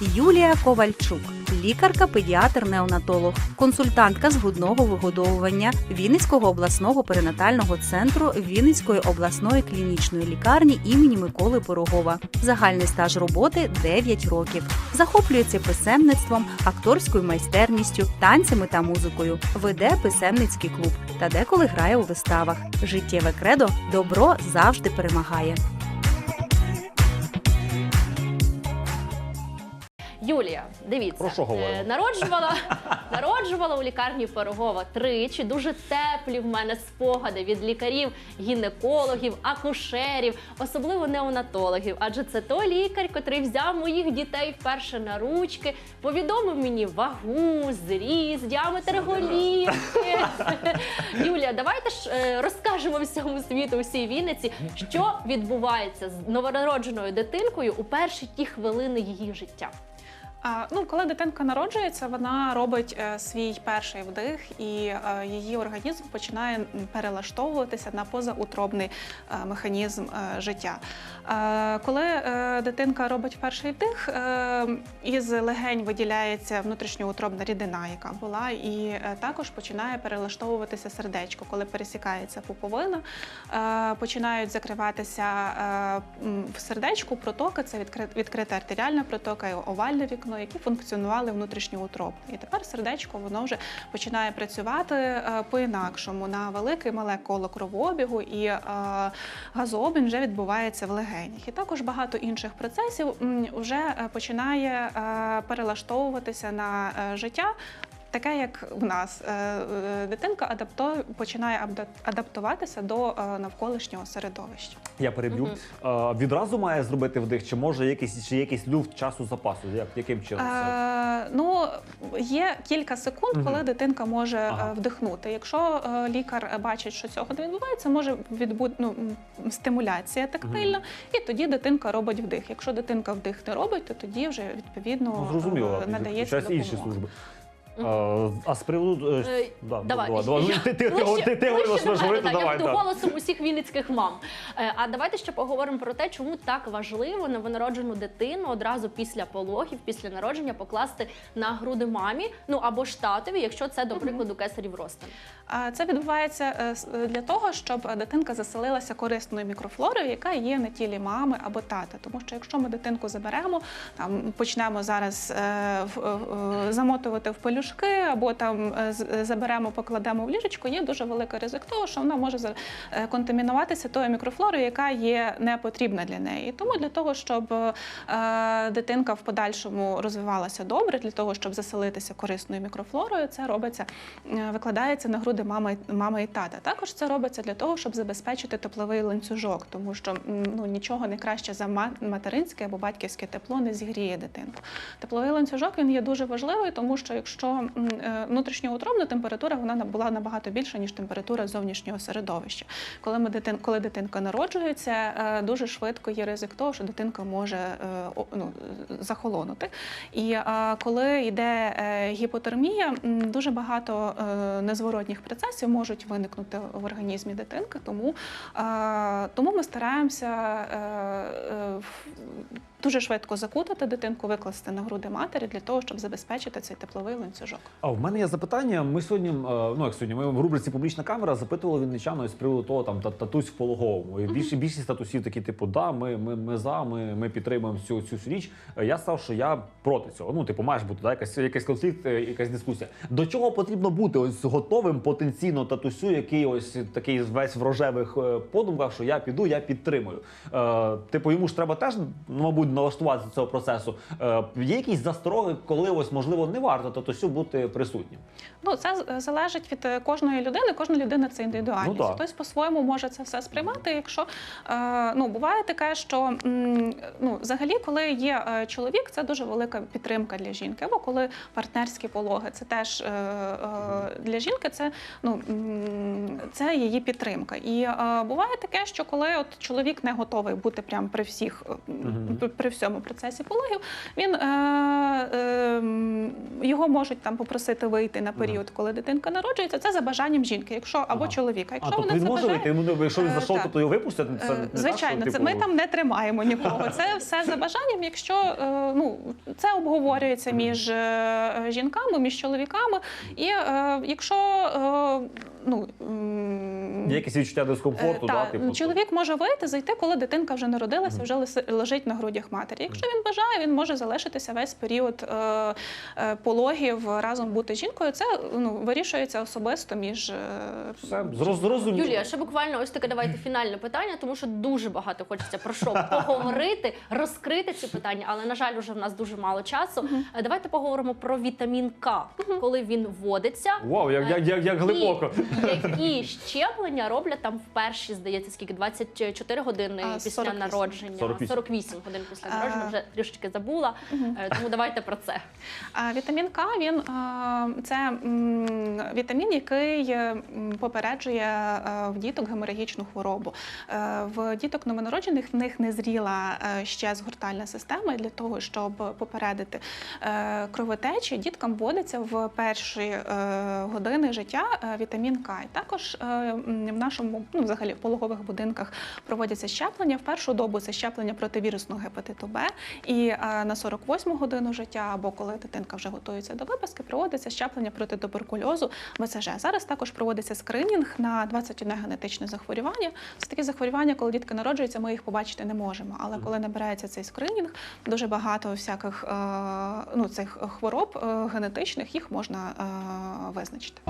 Юлія Ковальчук, лікарка-педіатр-неонатолог, консультантка з грудного вигодовування Вінницького обласного перинатального центру Вінницької обласної клінічної лікарні імені Миколи Пирогова. Загальний стаж роботи 9 років. Захоплюється писемництвом, акторською майстерністю, танцями та музикою. Веде писемницький клуб та деколи грає у виставах. Життєве кредо добро завжди перемагає. Юлія, дивіться, Про що говоримо? е, народжувала, народжувала у лікарні Пирогова тричі. Дуже теплі в мене спогади від лікарів, гінекологів, акушерів, особливо неонатологів. Адже це той лікар, котрий взяв моїх дітей вперше на ручки, повідомив мені вагу, зріст, діаметр голівки. Юлія, давайте ж е, розкажемо всьому світу, всій Вінниці, що відбувається з новонародженою дитинкою у перші ті хвилини її життя. Ну, коли дитинка народжується, вона робить е, свій перший вдих, і е, її організм починає перелаштовуватися на позаутробний е, механізм життя. Коли дитинка робить перший вдих, із легень виділяється внутрішньоутробна рідина, яка була, і також починає перелаштовуватися сердечко, коли пересікається пуповина, починають закриватися в сердечку протоки, це відкрита артеріальна протока і овальне вікно, які функціонували внутрішньоутробно. І тепер сердечко воно вже починає працювати е, по-інакшому на велике і мале коло кровообігу, і е, газообмін вже відбувається в легенях. І також багато інших процесів вже е, починає перелаштовуватися на життя. Таке, як в нас, Е, е, дитинка адапто... починає адаптуватися до е, навколишнього середовища. Я переб'ю. Е, відразу має зробити вдих, чи може якийсь, чи якийсь люфт часу запасу? Як, яким чином? Е, ну, є кілька секунд, Мгм. коли дитинка може Ага. вдихнути. Якщо лікар бачить, що цього не відбувається, може відбути ну, стимуляція тактильна, і тоді дитинка робить вдих. Якщо дитинка вдих не робить, то тоді вже відповідно Ну, зрозуміло, надається включаються інші служби. А з приводу. е, Е, да, давай. давай, давай. Ну, Ти, ти, ти, Ближче- ти, ти, ближче говорила, що до мене, говорити, так, давай. Я буду голосом усіх вінницьких мам. Е, А давайте ще поговоримо про те, чому так важливо новонароджену дитину одразу після пологів, після народження покласти на груди мамі, ну або ж татові, якщо це, до прикладу, кесарів розтин. А Це відбувається е, с- для того, щоб дитинка заселилася корисною мікрофлорою, яка є на тілі мами або тата. Тому що якщо ми дитинку заберемо, там почнемо зараз е, в- е, замотувати в пелюшки, або там е, з- заберемо, покладемо в ліжечко, є дуже великий ризик того, що вона може е, контамінуватися тою мікрофлорою, яка є не потрібна для неї. Тому для того, щоб е, дитинка в подальшому розвивалася добре, для того, щоб заселитися корисною мікрофлорою, це робиться, е, викладається на груди мами, мами і тата. Також це робиться для того, щоб забезпечити тепловий ланцюжок, тому що ну, нічого не краще за ма- материнське або батьківське тепло не зігріє дитинку. Тепловий ланцюжок він є дуже важливий, тому що якщо м, е, внутрішньоутробна температура вона була набагато більша, ніж температура зовнішнього середовища. Коли ми дитин, коли дитинка народжується, е, дуже швидко є ризик того, що дитинка може е, ну, захолонути. І коли йде гіпотермія, дуже багато незворотніх процесів можуть виникнути в організмі дитинки. Тому, тому ми стараємося дуже швидко закутати дитинку, викласти на груди матері для того, щоб забезпечити цей тепловий ланцюжок. А в мене є запитання. Ми сьогодні, е, ну як сьогодні, ми в рубриці публічна камера запитували вінничану з приводу того, там та- татусь в пологовому. І більш, більшість татусів такі, типу, да, ми, ми, ми за, ми, ми підтримуємо цю цю річ. Е, Я сказав, що я проти цього. Ну, типу, маєш бути да, якась, якийсь конфлікт, е, якась дискусія. До чого потрібно бути ось готовим потенційно татусю, який ось такий весь в рожевих подумках, що я піду, я підтримую. Е, типу, йому ж треба теж, ну, мабуть, налаштуватися до цього процесу. Е, є якісь застороги, коли ось можливо не варто татусю бути присутнім. Ну, це залежить від е, кожної людини. Кожна людина це індивідуальність. Ну, так. Хтось по-своєму може це все сприймати. Якщо е, ну буває таке, що ну, взагалі, коли є чоловік, це дуже велика підтримка для жінки. Або коли партнерські пологи, це теж для жінки це ну це її підтримка. І буває таке, що коли от чоловік не готовий бути прямо при всіх при всьому процесі пологів, він е, е, його можуть там попросити вийти на період, коли дитинка народжується. Це за бажанням жінки, якщо або Ага. чоловіка. А, Якщо тобто вона він це може бажає, вийти, якщо він Е, зайшов, тобто його випустять. Це Е, не так, Звичайно, що, це типу, ми там не тримаємо нікого. Це все за бажанням. Якщо е, ну це обговорюється між е, жінками, між чоловіками, і е, якщо е, ну Є якісь відчуття дискомфорту, Е, да, типу, чоловік може вийти, зайти, коли дитинка вже народилася, вже лиси- лежить на грудях матері. Якщо він бажає, він може залишитися весь період е, е, пологів разом бути жінкою. Це ну вирішується особисто між е, Все, зрозуміло. Юлія, ще буквально ось таке давайте фінальне питання, тому що дуже багато хочеться про що поговорити, розкрити ці питання, але на жаль, вже в нас дуже мало часу. Е, Давайте поговоримо про вітамін К, коли він вводиться. Вау, як, як, як, як глибоко. І які щеплення роблять там в перші, здається, скільки 24 години А, після 48. народження, 48. 48 годин після А. народження. Вже трішечки забула. Е, Тому давайте про це. А вітамін К він е, це вітамін, який е, попереджує в діток геморагічну хворобу. В діток новонароджених в них не зріла ще згортальна система. Для того, щоб попередити кровотечі, діткам вводиться в перші години життя вітамін К. І також в нашому ну, взагалі в пологових будинках проводяться щеплення. В першу добу це щеплення проти вірусного гепатиту Б. І е, на 48 годину життя, або коли дитинка вже готується до виписки, проводиться щеплення проти туберкульозу БЦЖ. Зараз також проводиться скринінг на 21 генетичне захворювання. Це такі захворювання, коли дітки народжуються, ми їх побачити не можемо. Але коли набирається цей скринінг, дуже багато всяких е, ну, цих хвороб е, генетичних їх можна е, визначити.